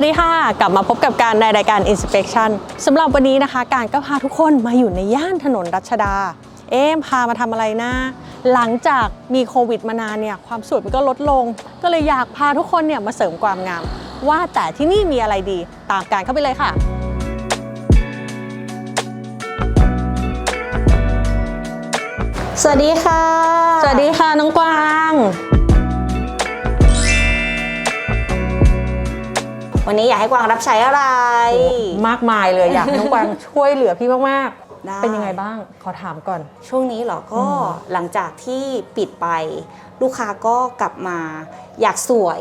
วัสดีค่ะ กลับมาพบกับการในรายการ Inspection สำหรับวันนี้นะคะ การก็พาทุกคนมาอยู่ในย่านถนนรัชดา เอ๊ะพามาทำอะไรนะ หลังจากมีโควิดมานานเนี่ย ความสวยมันก็ลดลง ก็เลยอยากพาทุกคนเนี่ยมาเสริมความงาม ว่าแต่ที่นี่มีอะไรดี ตามการเข้าไปเลยค่ะสวัสดีค่ะ สวัสดีค่ะน้องกว วันนี้อยากให้กวางรับใช้อะไร มากมายเลยอยากให้น้องกวางช่วยเหลือพี่มากได้ ๆ เป็นยังไงบ้างขอถามก่อน ช่วงนี้เหรอก็หลังจากที่ปิดไป ลูกค้าก็กลับมา อยากสวย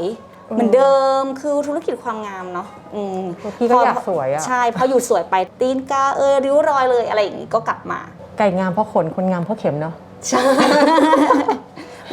อืมเหมือนเดิมคือธุรกิจความงามเนาะอืม พี่ก็พอยากสวยอะใช่พออยู่สวยไปตีนกาเออริ้วรอยเลยอะไรอย่างงี้ก็กลับมา ไก่งามเพราะขนคนงามเพราะเข็มเนาะ ใช่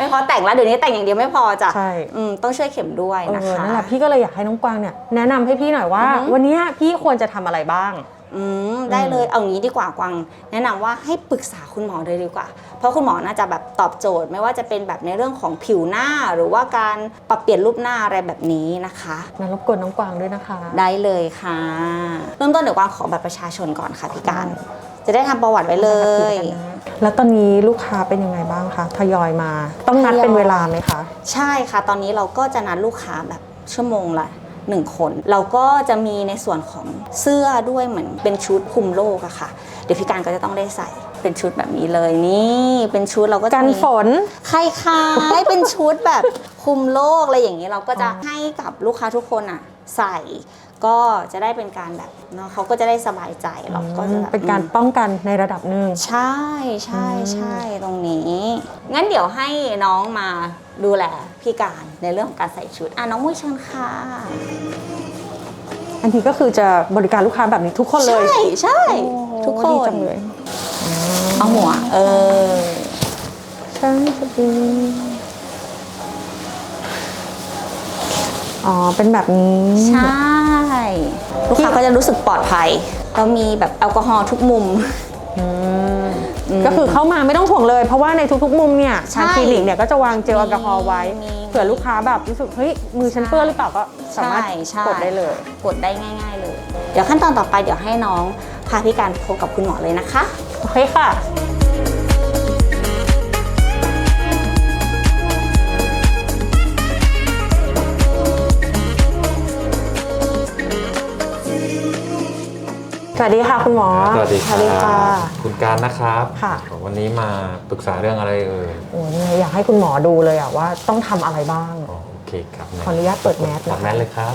ไม่พอแต่งแล้วเดี๋ยวนี้แต่งอย่างเดียวไม่พอจ้ะใช่ อืมต้องช่วยเข็มด้วยเอนะคะอนั่นแหละพี่ก็เลยอยากให้น้องกวางเนี่ยแนะนำให้พี่หน่อยว่า อือหือ วันเนี้ยพี่ควรจะทำอะไรบ้าง อืมได้เลยเอางี้ดีกว่ากวางแนะนำว่าให้ปรึกษาคุณหมอเลยดีกว่า เพราะคุณหมอน่าจะแบบตอบโจทย์ ไม่ว่าจะเป็นแบบในเรื่องของผิวหน้า หรือว่าการปรับเปลี่ยนรูปหน้าอะไรแบบนี้นะคะ งั้นรบกวนน้องกวางด้วยนะคะ ได้เลยค่ะ เริ่มต้นเดี๋ยวกวางขอบัตรประชาชนก่อนค่ะพี่การ จะได้ทำประวัติไว้เลย แล้วตอนนี้ลูกค้าเป็นยังไงบ้างคะทยอยมา ต้องนัดทยอยเป็นเวลาไหมคะ ใช่ค่ะ ตอนนี้เราก็จะนัดลูกค้าแบบชั่วโมงละหนึ่งคน เราก็จะมีในส่วนของเสื้อด้วยเหมือนเป็นชุดคลุมโลกอะค่ะ เดี๋ยวพี่การก็จะต้องได้ใส่เป็นชุดแบบนี้เลยนี่เป็นชุดเราก็จะกันมีฝนคล้ายๆเป็นชุดแบบคลุมโลกอะไรอย่างนี้เราก็จะให้กับลูกค้าทุกคนอะใส่ ก็จะได้เป็นการแบบเนาะเขาก็จะได้สบายใจเราก็จะแบบเป็นการป้องกันในระดับหนึ่งใช่ใช่ใช่ตรงนี้ งั้นเดี๋ยวให้น้องมาดูแลพี่การในเรื่องของการใส่ชุดอะน้องมุ้ยเชิญค่ะอันนี้ก็คือจะบริการลูกค้าแบบนี้ทุกคนเลย ใช่ใช่โอ้โหทุกคดีนจังเลยเอาหัวเออใช่จะดี อ๋อ เป็นแบบนี้ใช่ ลูกค้าก็จะรู้สึกปลอดภัยเรามีแบบแอลกอฮอล์ทุกมุมอืมอืมก็คือเข้ามาไม่ต้องห่วงเลย เพราะว่าในทุกๆ มุมเนี่ยใช่ทางคลินิกเนี่ยก็จะวางเจลแอลกอฮอล์ไว้มีเผื่อลูกค้าแบบรู้สึกเฮ้ยมือฉันเปื้อนหรือเปล่าก็สามารถใช่ใช่กดได้เลย กดได้ง่าย ๆ เลย เดี๋ยวขั้นตอนต่อไปเดี๋ยวให้น้องพาพี่การพบกับคุณหมอเลยนะคะ โอเคค่ะ สวัสดีค่ะคุณหมอสวัสดีคสวัสดีรัค่ะบคุณการนะครับค่ะวันนี้มาปรึกษาเรื่องอะไรเอ่ยโอ้เนี่ยอยากให้คุณหมอดูเลยอะว่าต้องทำอะไรบ้างอ๋อโอเคครับขออนุญาตเปิดแมสนะคะเปิดแมสเลยครับ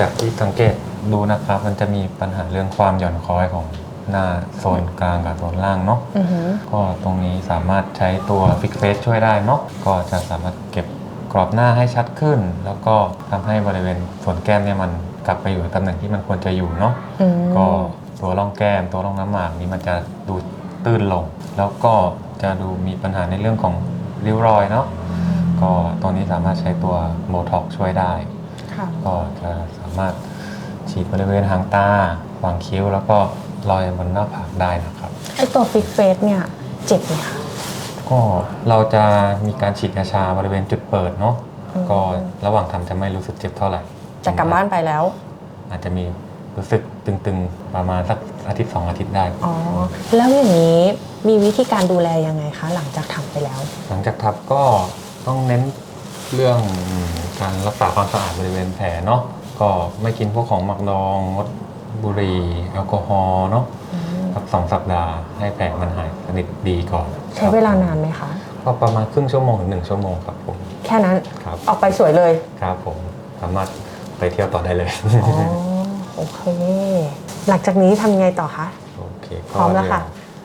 จากที่สังเกตดูนะครับ มันจะมีปัญหาเรื่องความหย่อนคล้อยของหน้าโซนกลางกับโซนล่างเนาะอือหือก็ตรงนี้สามารถใช้ตัว Fix Face ช่วยได้เนาะก็จะสามารถเก็บกรอบหน้าให้ชัดขึ้น แล้วก็ทำให้บริเวณส่วนแก้มเนี่ยมัน กลับไปอยู่ในตำแหน่งที่มันควรจะอยู่เนาะอืมก็ตัวร่องแก้มตัวร่องน้ำหมากนี้มันจะดูตื้นลง แล้วก็จะดูมีปัญหาในเรื่องของริ้วรอยเนาะก็ตัวนี้สามารถใช้ตัวโบท็อกช่วยได้ ค่ะ ก็จะสามารถฉีดบริเวณหางตาหว่างคิ้ว แล้วก็รอยบนหน้าผากได้นะครับ ไอตัวฟิกเฟสเนี่ยเจ็บไหมคะก็เราจะมีการฉีดยาชาบริเวณจุดเปิดเนาะอืมก็ระหว่างทำจะไม่รู้สึกเจ็บเท่าไหร่ จะกลับบ้านไปแล้ว อาจจะมีรู้สึกตึงๆ ประมาณสักอาทิตย์สองอาทิตย์ได้ อ๋อ แล้วอย่างนี้มีวิธีการดูแลยังไงคะ หลังจากทำไปแล้ว หลังจากทับก็ต้องเน้นเรื่องการรักษาความสะอาดบริเวณแผลเนาะก็ไม่กินพวกของหมักดองงดบุหรี่แอลกอฮอล์เนาะสักสองสัปดาห์ให้แผลมันหายสนิทดีก่อน ใช้เวลานานไหมคะก็ประมาณครึ่งชั่วโมงถึงหนึ่งชั่วโมงครับผม แค่นั้นครับออกไปสวยเลย ครับผม สามารถไป เที่ยวต่อได้เลย อ๋อโอเค หลังจากนี้ทำยังไงต่อคะ โอเคพร้อมแล้วค่ะ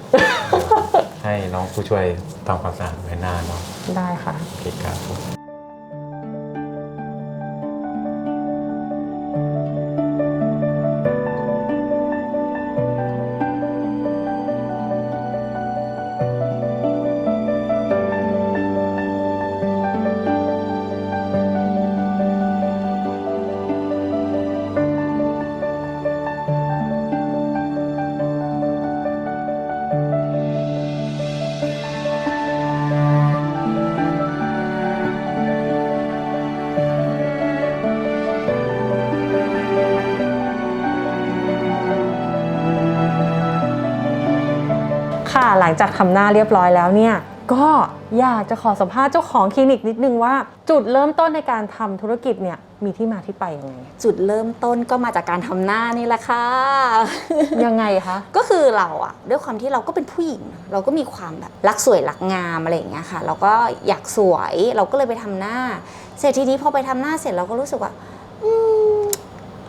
เดี๋ยวให้น้องผู้ช่วยทำความสะอาดใบหน้าเนาะได้ค่ะ โอเคครับผม ค่ะ หลังจากทำหน้าเรียบร้อยแล้วเนี่ย ก็อยากจะขอสัมภาษณ์เจ้าของคลินิกนิดนึงว่า จุดเริ่มต้นในการทำธุรกิจเนี่ยมีที่มาที่ไปยังไง จุดเริ่มต้นก็มาจากการทำหน้านี่แหละค่ะ ยังไงคะ ก็คือเราอะด้วยความที่เราก็เป็นผู้หญิง เราก็มีความแบบรักสวยรักงามอะไรอย่างเงี้ยค่ะ เราก็อยากสวยเราก็เลยไปทำหน้า เสร็จทีนี้พอไปทำหน้าเสร็จเราก็รู้สึกว่าอืม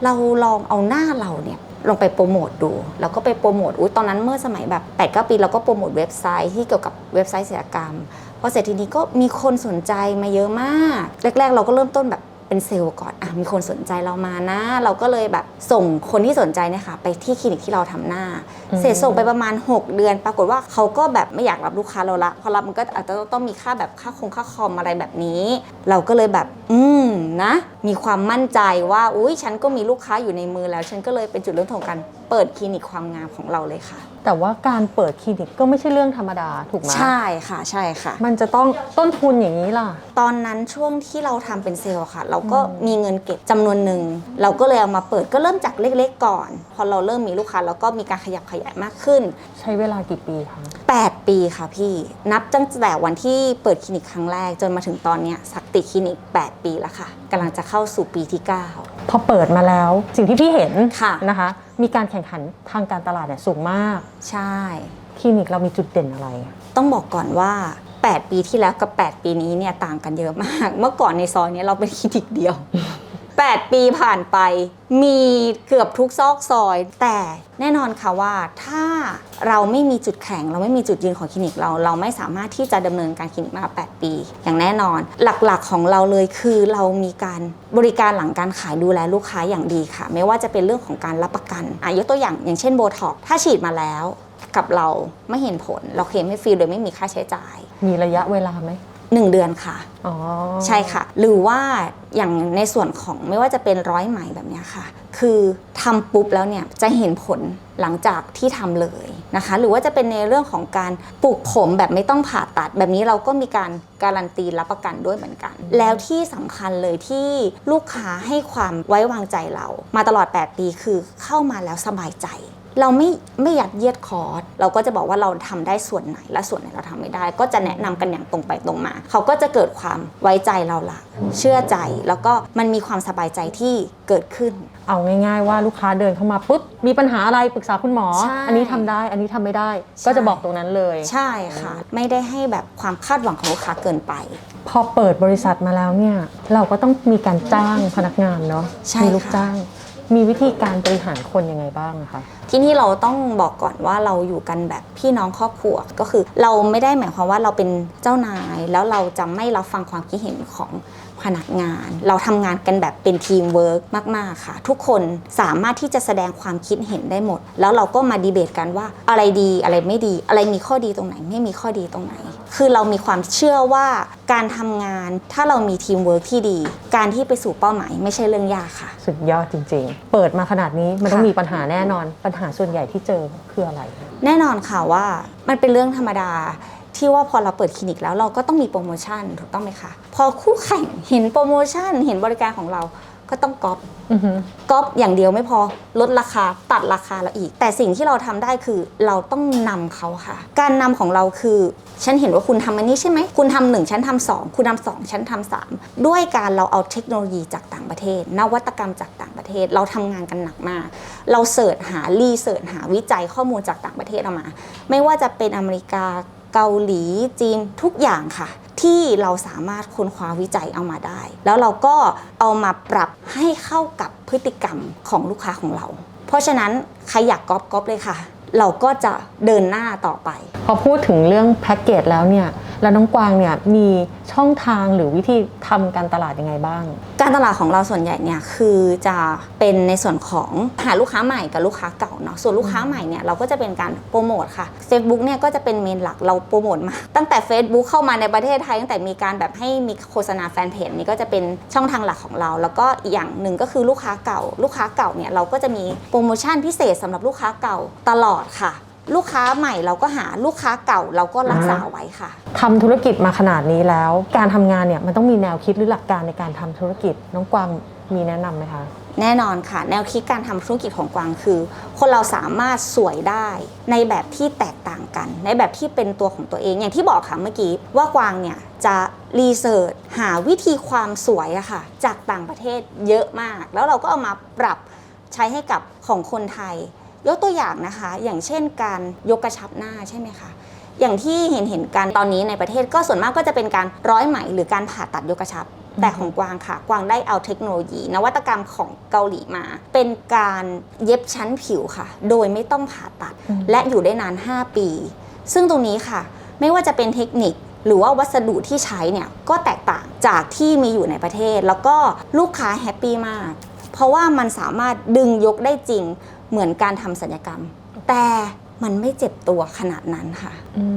เราลองเอาหน้าเราเนี่ย ลงไปโปรโมทดู แล้วก็ไปโปรโมทอุ้ยตอนนั้นเมื่อสมัยแบบ8ปดปีเราก็โปรโมทเว็บไซต์ที่เกี่ยวกับเว็บไซต์ศิลปกรรมพอเสร็จทีนี้ก็มีคนสนใจมาเยอะมาก แรก ๆ เราก็เริ่มต้นแบบ เป็นเซลล์ก่อนอะมีคนสนใจเรามานะ เราก็เลยแบบส่งคนที่สนใจเนี่ยค่ะไปที่คลินิกที่เราทำหน้าอืมเสร็จส่งไปประมาณ 6 เดือน ปรากฏว่าเขาก็แบบไม่อยากรับลูกค้าเราละเพราะรับมันก็อาจจะต้องมีค่าแบบค่าคงค่าคอมอะไรแบบนี้ เราก็เลยแบบ อืมนะ มีความมั่นใจว่าอุ้ยฉันก็มีลูกค้าอยู่ในมือแล้ว ฉันก็เลยเป็นจุดเริ่มต้นของการ เปิดคลินิกความงามของเราเลยค่ะ แต่ว่าการเปิดคลินิกก็ไม่ใช่เรื่องธรรมดาถูกไหมใช่ค่ะใช่ค่ะ มันจะต้องต้นทุนอย่างนี้ล่ะ ตอนนั้นช่วงที่เราทำเป็นเซลล์ค่ะ เราก็มีเงินเก็บจำนวนหนึ่ง เราก็เลยเอามาเปิดก็เริ่มจากเล็กๆก่อน พอเราเริ่มมีลูกค้าเราก็มีการขยับขยายมากขึ้น ใช้เวลากี่ปีคะ8 ปีค่ะพี่นับตั้งแต่วันที่เปิดคลินิกครั้งแรกจนมาถึงตอนเนี้ยสักติคลินิก 8 ปีแล้วค่ะกำลังจะเข้าสู่ปีที่ 9 พอเปิดมาแล้วสิ่งที่พี่เห็นค่ะนะคะ มีการแข่งขันทางการตลาดเนี่ยสูงมาก ใช่คลินิกเรามีจุดเด่นอะไร ต้องบอกก่อนว่า 8 ปีที่แล้วกับ 8 ปีนี้เนี่ยต่างกันเยอะมาก เมื่อก่อนในซอยเนี้เราเป็นคลินิกเดียว 8 ปีผ่านไป มีเกือบทุกซอกซอย แต่แน่นอนค่ะว่าถ้าเราไม่มีจุดแข็ง เราไม่มีจุดยืนของคลินิกเราเราไม่สามารถที่จะดำเนินการคลินิกมา 8 ปี อย่างแน่นอน หลักๆของเราเลยคือเรามีการบริการหลังการขายดูแลลูกค้าอย่างดีค่ะ ไม่ว่าจะเป็นเรื่องของการรับประกันอะยกตัวอย่างอย่างเช่นโบท็อกถ้าฉีดมาแล้วกับเราไม่เห็นผล เราเคลมให้ฟรีโดยไม่มีค่าใช้จ่าย มีระยะเวลาไหม 1 เดือนค่ะ อ๋อใช่ค่ะ หรือว่าอย่างในส่วนของไม่ว่าจะเป็นร้อยไหมแบบเนี้ยค่ะ คือทำปุ๊บแล้วเนี่ยจะเห็นผลหลังจากที่ทำเลยนะคะ หรือว่าจะเป็นในเรื่องของการปลูกผมแบบไม่ต้องผ่าตัด แบบนี้เราก็มีการการันตีรับประกันด้วยเหมือนกัน แล้วที่สำคัญเลยที่ลูกค้าให้ความไว้วางใจเรา มาตลอด 8 ปีคือเข้ามาแล้วสบายใจ เราไม่ไม่ยัดเยียดคอร์สเราก็จะบอกว่าเราทำได้ส่วนไหนและส่วนไหนเราทำไม่ได้ ก็จะแนะนำกันอย่างตรงไปตรงมา เขาก็จะเกิดความไว้ใจเราละเชื่อใจแล้วก็มันมีความสบายใจที่เกิดขึ้น เอาง่าย ๆ ว่าลูกค้าเดินเข้ามาปุ๊บมีปัญหาอะไรปรึกษาคุณหมอใช่อันนี้ทำได้อันนี้ทำไม่ได้ใช่ก็จะบอกตรงนั้นเลย ใช่ค่ะ ไม่ได้ให้แบบความคาดหวังของลูกค้าเกินไป พอเปิดบริษัทมาแล้วเนี่ยเราก็ต้องมีการจ้างพนักงานเนาะใช่มีลูกค่ะจ้าง มีวิธีการบริหารคนยังไงบ้างคะ ที่นี่เราต้องบอกก่อนว่าเราอยู่กันแบบพี่น้องครอบครัวก็คือ เราไม่ได้หมายความว่าเราเป็นเจ้านาย แล้วเราจะไม่รับฟังความคิดเห็นของ พนักงาน เราทำงานกันแบบเป็นทีมเวิร์กมาก ๆ ค่ะ ทุกคนสามารถที่จะแสดงความคิดเห็นได้หมด แล้วเราก็มาดีเบตกันว่าอะไรดีอะไรไม่ดี อะไรมีข้อดีตรงไหน ไม่มีข้อดีตรงไหน คือเรามีความเชื่อว่าการทำงานถ้าเรามีทีมเวิร์กที่ดี การที่ไปสู่เป้าหมายไม่ใช่เรื่องยากค่ะ สุดยอดจริง ๆ เปิดมาขนาดนี้มันต้องค่ะมีปัญหาแน่นอน ปัญหาส่วนใหญ่ที่เจอคืออะไร แน่นอนค่ะว่ามันเป็นเรื่องธรรมดา ที่ว่าพอเราเปิดคลินิกแล้วเราก็ต้องมีโปรโมชั่นถูกต้องไหมคะพอคู่แข่งเห็นโปรโมชั่น เห็นบริการของเราก็ต้องก๊อปอือฮึก๊อปอย่างเดียวไม่พอลดราคาตัดราคาเราอีก แต่สิ่งที่เราทำได้คือเราต้องนำเขาค่ะ การนำของเราคือ ฉันเห็นว่าคุณทำอันนี้ใช่ไหม คุณทำหนึ่งฉันทำสองคุณทำสองฉันทำสามด้วยการเราเอาเทคโนโลยีจากต่างประเทศ นวัตกรรมจากต่างประเทศ เราทำงานกันหนักมาก เราเสิร์ชหารีเสิร์ชหาวิจัยข้อมูลจากต่างประเทศออกมา ไม่ว่าจะเป็นอเมริกา เกาหลีจีนทุกอย่างค่ะ ที่เราสามารถค้นคว้าวิจัยเอามาได้ แล้วเราก็เอามาปรับให้เข้ากับพฤติกรรมของลูกค้าของเรา เพราะฉะนั้นใครอยากก๊อปก๊อปเลยค่ะ เราก็จะเดินหน้าต่อไป พอพูดถึงเรื่องแพ็กเกจแล้วเนี่ย แล้วน้องกวางเนี่ยมีช่องทางหรือวิธีทำการตลาดยังไงบ้าง การตลาดของเราส่วนใหญ่เนี่ยคือจะเป็นในส่วนของหาลูกค้าใหม่กับลูกค้าเก่าเนาะส่วนลูกค้าใหม่เนี่ยเราก็จะเป็นการโปรโมทค่ะ Facebook เนี่ยก็จะเป็นเมนหลักเราโปรโมทมา ตั้งแต่ Facebook เข้ามาในประเทศไทยตั้งแต่มีการแบบให้มีโฆษณาแฟนเพจนี่ก็จะเป็นช่องทางหลักของเรา แล้วก็อีกอย่างหนึ่งก็คือลูกค้าเก่า ลูกค้าเก่าเนี่ยเราก็จะมีโปรโมชั่นพิเศษสำหรับลูกค้าเก่าตลอดค่ะ ลูกค้าใหม่เราก็หาลูกค้าเก่าเราก็รักษาไว้ค่ะ ทำธุรกิจมาขนาดนี้แล้ว การทำงานเนี่ยมันต้องมีแนวคิดหรือหลักการในการทำธุรกิจ น้องกวางมีแนะนำไหมคะ แน่นอนค่ะ แนวคิดการทำธุรกิจของกวางคือ คนเราสามารถสวยได้ในแบบที่แตกต่างกัน ในแบบที่เป็นตัวของตัวเองอย่างที่บอกค่ะเมื่อกี้ ว่ากวางเนี่ยจะรีเสิร์ชหาวิธีความสวยอะค่ะ จากต่างประเทศเยอะมาก แล้วเราก็เอามาปรับใช้ให้กับของคนไทย ยกตัวอย่างนะคะ อย่างเช่นการยกกระชับหน้าใช่ไหมคะอย่างที่เห็นเห็นกันตอนนี้ในประเทศก็ส่วนมากก็จะเป็นการร้อยไหมหรือการผ่าตัดยกกระชับ แต่ของกวางค่ะ กวางได้เอาเทคโนโลยี นวัตกรรมของเกาหลีมา เป็นการเย็บชั้นผิวค่ะ โดยไม่ต้องผ่าตัดอืมและอยู่ได้นาน 5 ปี ซึ่งตรงนี้ค่ะ ไม่ว่าจะเป็นเทคนิคหรือว่าวัสดุที่ใช้เนี่ยก็แตกต่างจากที่มีอยู่ในประเทศ แล้วก็ลูกค้าแฮปปี้มาก เพราะว่ามันสามารถดึงยกได้จริง เหมือนการทำศัลยกรรม แต่มันไม่เจ็บตัวขนาดนั้นค่ะ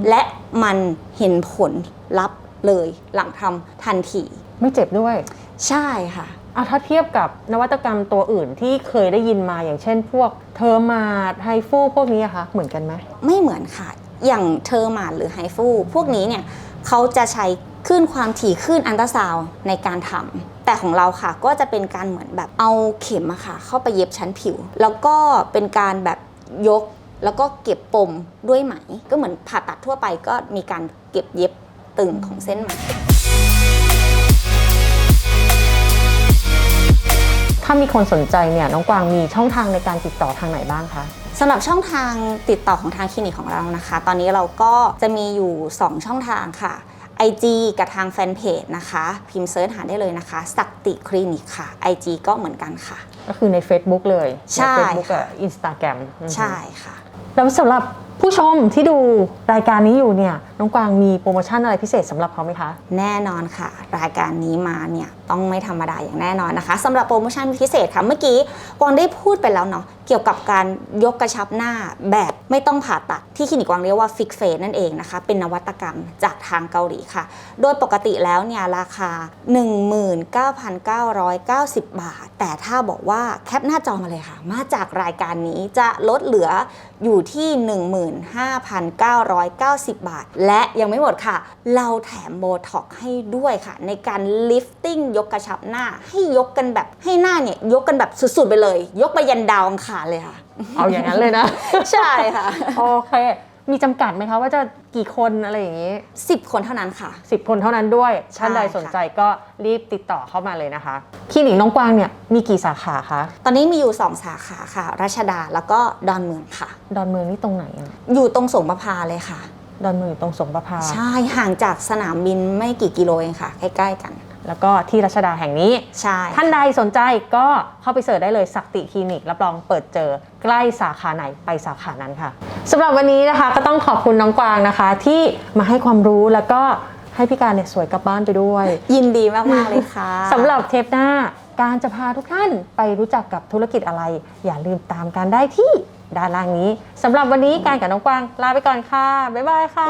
และมันเห็นผลลัพธ์เลยหลังทำทันที ไม่เจ็บด้วย ใช่ค่ะเอาถ้าเทียบกับนวัตกรรมตัวอื่นที่เคยได้ยินมาอย่างเช่น พวกเทอร์มาดไฮฟูพวกนี้อะคะเหมือนกันไหมไม่เหมือนค่ะ อย่างเทอร์มาหรือไฮฟูพวกนี้เนี่ยเขาจะใช้คลื่นความถี่คลื่นอันตราซาวน์ในการทำ แต่ของเราค่ะก็จะเป็นการเหมือนแบบเอาเข็มอะค่ะ เข้าไปเย็บชั้นผิว แล้วก็เป็นการแบบยกแล้วก็เก็บปมด้วยไหม ก็เหมือนผ่าตัดทั่วไปก็มีการเก็บเย็บตึงของเส้นไหมถ้ามีคนสนใจเนี่ยน้องกวางมีช่องทางในการติดต่อทางไหนบ้างคะสำหรับช่องทางติดต่อของทางคลินิกของเรานะคะ ตอนนี้เราก็จะมีอยู่ 2 ช่องทางค่ะ IG กับทางแฟนเพจนะคะ พิมพ์เซิร์ชหาได้เลยนะคะ สักติคลินิกค่ะ IG ก็เหมือนกันค่ะ ก็คือใน Facebook เลยใช่ใน Facebook กับค่ะ Instagram อือฮึใช่ค่ะ แล้วสำหรับผู้ชมที่ดูรายการนี้อยู่เนี่ยน้องกวางมีโปรโมชั่นอะไรพิเศษสำหรับเขาไหมคะ แน่นอนค่ะ รายการนี้มาเนี่ยต้องไม่ธรรมดาอย่างแน่นอนนะคะสำหรับโปรโมชั่นพิเศษค่ะเมื่อกี้กวางได้พูดไปแล้วเนาะเกี่ยวกับการยกกระชับหน้าแบบ ไม่ต้องผ่าตัดที่คลินิกกวางเรียกว่าฟิกเฟสนั่นเองนะคะเป็นนวัตกรรมจากทางเกาหลีค่ะ โดยปกติแล้วเนี่ยราคา 19,990 บาท แต่ถ้าบอกว่าแคปหน้าจอมาเลยค่ะ มาจากรายการนี้จะลดเหลืออยู่ที่ 15,990 บาท และยังไม่หมดค่ะ เราแถมโบท็อกให้ด้วยค่ะ ในการลิฟติ้งยกกระชับหน้า ให้ยกกันแบบให้หน้าเนี่ยยกกันแบบสุดๆไปเลย ยกไปยันดาวอังคารเลยค่ะ เอาอย่างนั้นเลยนะ ใช่ค่ะ โอเค มีจำกัดไหมคะว่าจะกี่คนอะไรอย่างนี้ 10 คนเท่านั้นค่ะ 10 คนเท่านั้นด้วยใช่ท่านใดค่ะสนใจก็รีบติดต่อเข้ามาเลยนะคะคลินิกน้องกวางเนี่ยมีกี่สาขาคะ ตอนนี้มีอยู่ 2 สาขาค่ะ รัชดาแล้วก็ดอนเมืองค่ะ ดอนเมืองนี่ตรงไหนอะอยู่ตรงสงประพาเลยค่ะ ดอนเมืองอยู่ตรงสงประพา ใช่ห่างจากสนามบินไม่กี่กิโลเองค่ะ ใกล้ๆกัน แล้วก็ที่รัชดาแห่งนี้ ใช่ ท่านใดสนใจก็เข้าไปเสิร์ชได้เลยสักติคลินิก รับรองเปิดเจอใกล้สาขาไหนไปสาขานั้นค่ะสำหรับวันนี้นะคะก็ต้องขอบคุณน้องกวางนะคะ ที่มาให้ความรู้แล้วก็ให้พี่การเนี่ยสวยกลับบ้านไปด้วย ยินดีมาก ๆ เลยค่ะสำหรับเทปหน้าการจะพาทุกท่านไปรู้จักกับธุรกิจอะไร อย่าลืมตามกันได้ที่ด้านล่างนี้สำหรับวันนี้การกับน้องกวางลาไปก่อนค่ะ บ๊ายบายค่ะ